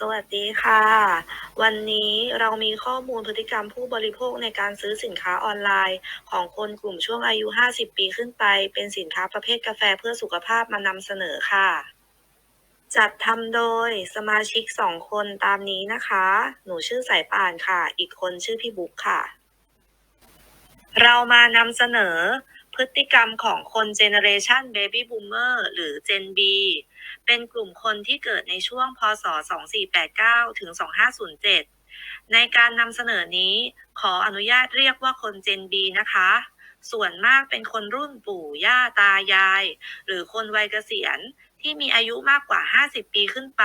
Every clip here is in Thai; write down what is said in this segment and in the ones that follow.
สวัสดีค่ะ วันนี้เรามีข้อมูลพฤติกรรมผู้บริโภคในการซื้อสินค้าออนไลน์ ของคนกลุ่มช่วงอายุ 50 ปีขึ้นไป เป็นสินค้าประเภทกาแฟเพื่อสุขภาพมานำเสนอค่ะ จัดทำโดยสมาชิก2คนตามนี้นะคะ หนูชื่อสายป่านค่ะ อีกคนชื่อพี่บุ๊กค่ะ เรามานำเสนอ พฤติกรรมของคนเจเนเรชันเบบี้บูมเมอร์หรือ Gen B เป็นกลุ่มคนที่เกิดในช่วงพศ 2489 ถึง 2507 ในการนำเสนอนี้ขออนุญาตเรียกว่าคน Gen B นะคะ ส่วนมากเป็นคนรุ่นปู่ย่าตายาย หรือคนวัยเกษียณที่มีอายุมากกว่า 50 ปีขึ้นไป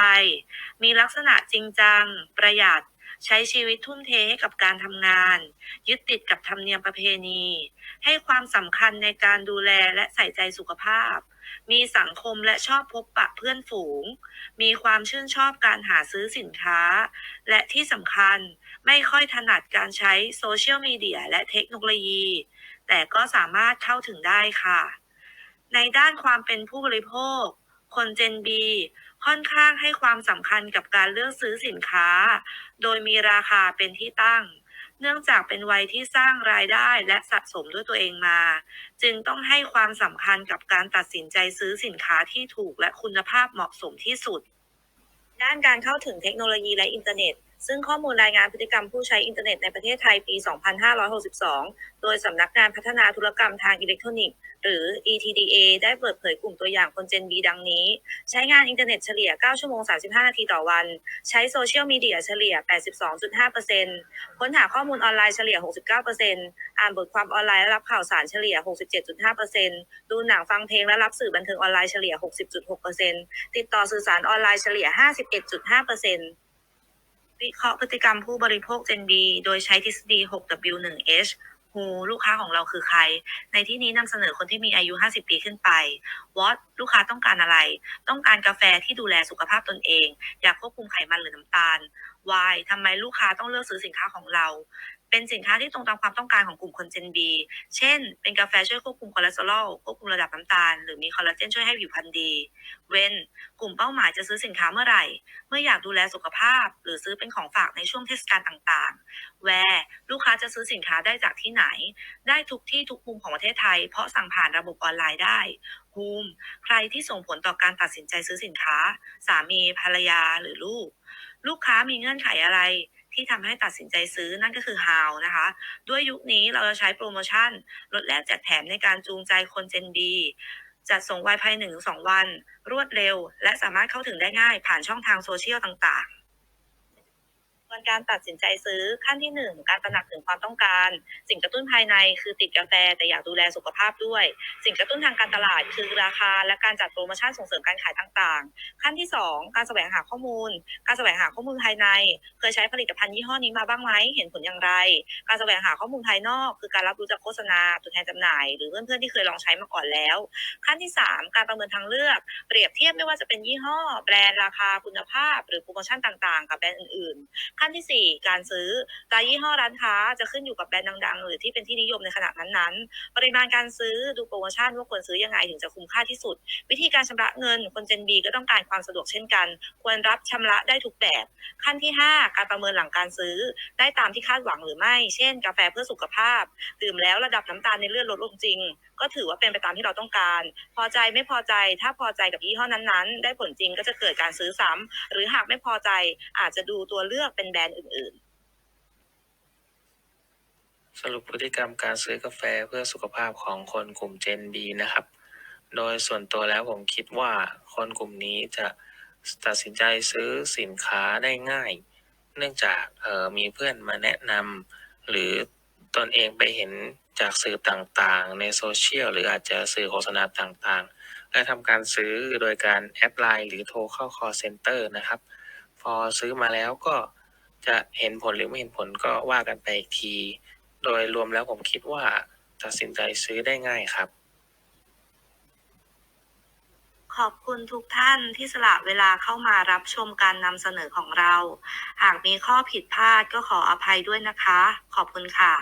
มีลักษณะจริงจัง ประหยัด ใช้ชีวิตทุ่มเทให้กับการทำงาน ยึดติดกับธรรมเนียมประเพณี ให้ความสำคัญในการดูแลและใส่ใจสุขภาพ มีสังคมและชอบพบปะเพื่อนฝูง มีความชื่นชอบการหาซื้อสินค้า และที่สำคัญไม่ค่อยถนัดการใช้โซเชียลมีเดียและเทคโนโลยี แต่ก็สามารถเข้าถึงได้ค่ะ ในด้านความเป็นผู้บริโภค คนเจน B ค่อนข้างให้ความสำคัญกับการเลือกซื้อสินค้า โดยมีราคาเป็นที่ตั้ง เนื่องจากเป็นวัยที่สร้างรายได้และสะสมด้วยตัวเองมา จึงต้องให้ความสำคัญกับการตัดสินใจซื้อสินค้าที่ถูกและคุณภาพเหมาะสมที่สุด ด้านการเข้าถึงเทคโนโลยีและอินเทอร์เน็ต ซึ่งข้อมูลรายงานพฤติกรรมผู้ใช้อินเทอร์เน็ตในประเทศไทยปี 2562 โดยสำนักงานพัฒนาธุรกรรมทางอิเล็กทรอนิกส์ หรือ ETDA ได้เปิดเผยกลุ่มตัวอย่างคน Gen B ดังนี้ ใช้งานอินเทอร์เน็ตเฉลี่ย 9 ชั่วโมง 35 นาทีต่อวัน ใช้โซเชียลมีเดียเฉลี่ย 82.5%ค้นหาข้อมูลออนไลน์เฉลี่ย 69% อ่านบทความออนไลน์และรับข่าวสารเฉลี่ย 67.5%ดูหนังฟังเพลงและรับสื่อบันเทิงออนไลน์เฉลี่ย 60.6%ติดต่อสื่อสารออนไลน์เฉลี่ย 51.5%วิเคราะห์พฤติกรรมผู้บริโภค Gen B โดยใช้ทฤษฎี 6W1H Who ลูกค้าของเราคือใคร ในที่นี้นำเสนอคนที่มีอายุ 50 ปีขึ้นไป What ลูกค้าต้องการอะไร ต้องการกาแฟที่ดูแลสุขภาพตนเอง อยากควบคุมไขมันหรือน้ำตาล Why ทำไมลูกค้าต้องเลือกซื้อสินค้าของเรา เป็นสินค้าที่ตรงตามความต้องการของกลุ่มคน Gen B เช่น เป็นกาแฟช่วยควบคุมคอเลสเตอรอล ควบคุมระดับน้ำตาล หรือมีคอลลาเจนช่วยให้ผิวพรรณดี When กลุ่มเป้าหมายจะซื้อสินค้าเมื่อไหร่ เมื่ออยากดูแลสุขภาพ หรือซื้อเป็นของฝากในช่วงเทศกาลต่างๆ Where ลูกค้าจะซื้อสินค้าได้จากที่ไหน ได้ทุกที่ทุกมุมของประเทศไทย เพราะสั่งผ่านระบบออนไลน์ได้ Whom ใครที่ส่งผลต่อการตัดสินใจซื้อสินค้า สามีภรรยาหรือลูก ลูกค้ามีเงื่อนไขอะไร ที่ทำให้ตัดสินใจซื้อนั่นก็คือ how นะคะ ด้วยยุคนี้เราจะใช้โปรโมชั่น ลดแลกแจกแถมในการจูงใจคนเจนดีจัดส่งไวภายหนึ่งสองวัน รวดเร็ว และสามารถเข้าถึงได้ง่ายผ่านช่องทางโซเชียลต่างๆ ส่วนการตัดสินใจซื้อขั้นที่ 1 การตระหนักถึงความต้องการ สิ่งกระตุ้นภายในคือติดกาแฟแต่อยากดูแลสุขภาพด้วย สิ่งกระตุ้นทางการตลาดคือราคา และการจัดโปรโมชั่นส่งเสริมการขายต่างๆ ขั้นที่ 2 การแสวงหาข้อมูล การแสวงหาข้อมูลภายใน เคยใช้ผลิตภัณฑ์ยี่ห้อนี้มาบ้างไหมเห็นผลอย่างไร การแสวงหาข้อมูลภายนอก คือการรับรู้จากโฆษณาตัวแทนจำหน่าย หรือเพื่อนๆที่เคยลองใช้มาก่อนแล้ว ขั้นที่ 3 การประเมินทางเลือก เปรียบเทียบไม่ว่าจะเป็นยี่ห้อ แบรนด์ราคาคุณภาพ หรือโปรโมชั่นต่างๆ กับแบรนด์อื่นๆขั้นที่ 4 การซื้อรายยี่ห้อร้านค้าจะขึ้นอยู่กับแบรนด์ดังๆ หรือที่เป็นที่นิยมในขณะนั้นๆ ปริมาณการซื้อดูโปรโมชั่นว่าควรซื้อยังไงถึงจะคุ้มค่าที่สุด วิธีการชำระเงินคนเจนบีก็ต้องการความสะดวกเช่นกัน ควรรับชำระได้ทุกแบบ ขั้นที่ 5 การประเมินหลังการซื้อ ได้ตามที่คาดหวังหรือไม่ เช่น กาแฟเพื่อสุขภาพ ดื่มแล้วระดับน้ำตาลในเลือดลดลงจริง ก็ถือว่าเป็นไปตามที่เราต้องการ พอใจไม่พอใจ ถ้าพอใจกับยี่ห้อนั้นๆ ได้ผลจริงก็จะเกิดการซื้อซ้ำหรือหากไม่พอใจอาจจะดูตัวเลือกเป็นแบรนด์อื่น ๆ สรุปพฤติกรรมการซื้อกาแฟเพื่อสุขภาพของคนกลุ่ม Gen B นะครับ โดยส่วนตัวแล้วผมคิดว่าคนกลุ่มนี้จะตัดสินใจซื้อสินค้าได้ง่าย เนื่องจากออมีเพื่อนมาแนะนำหรือตนเองไปเห็น จากสื่อต่างๆ ในโซเชียลหรืออาจจะสื่อโฆษณาต่างๆ และทำการซื้อโดยการแอดไลน์หรือโทรเข้า call center นะครับ พอซื้อมาแล้วก็จะเห็นผลหรือไม่เห็นผลก็ว่ากันไปอีกที โดยรวมแล้วผมคิดว่าตัดสินใจซื้อได้ง่ายครับ ขอบคุณทุกท่านที่สละเวลาเข้ามารับชมการนำเสนอของเรา หากมีข้อผิดพลาดก็ขออภัยด้วยนะคะ ขอบคุณค่ะ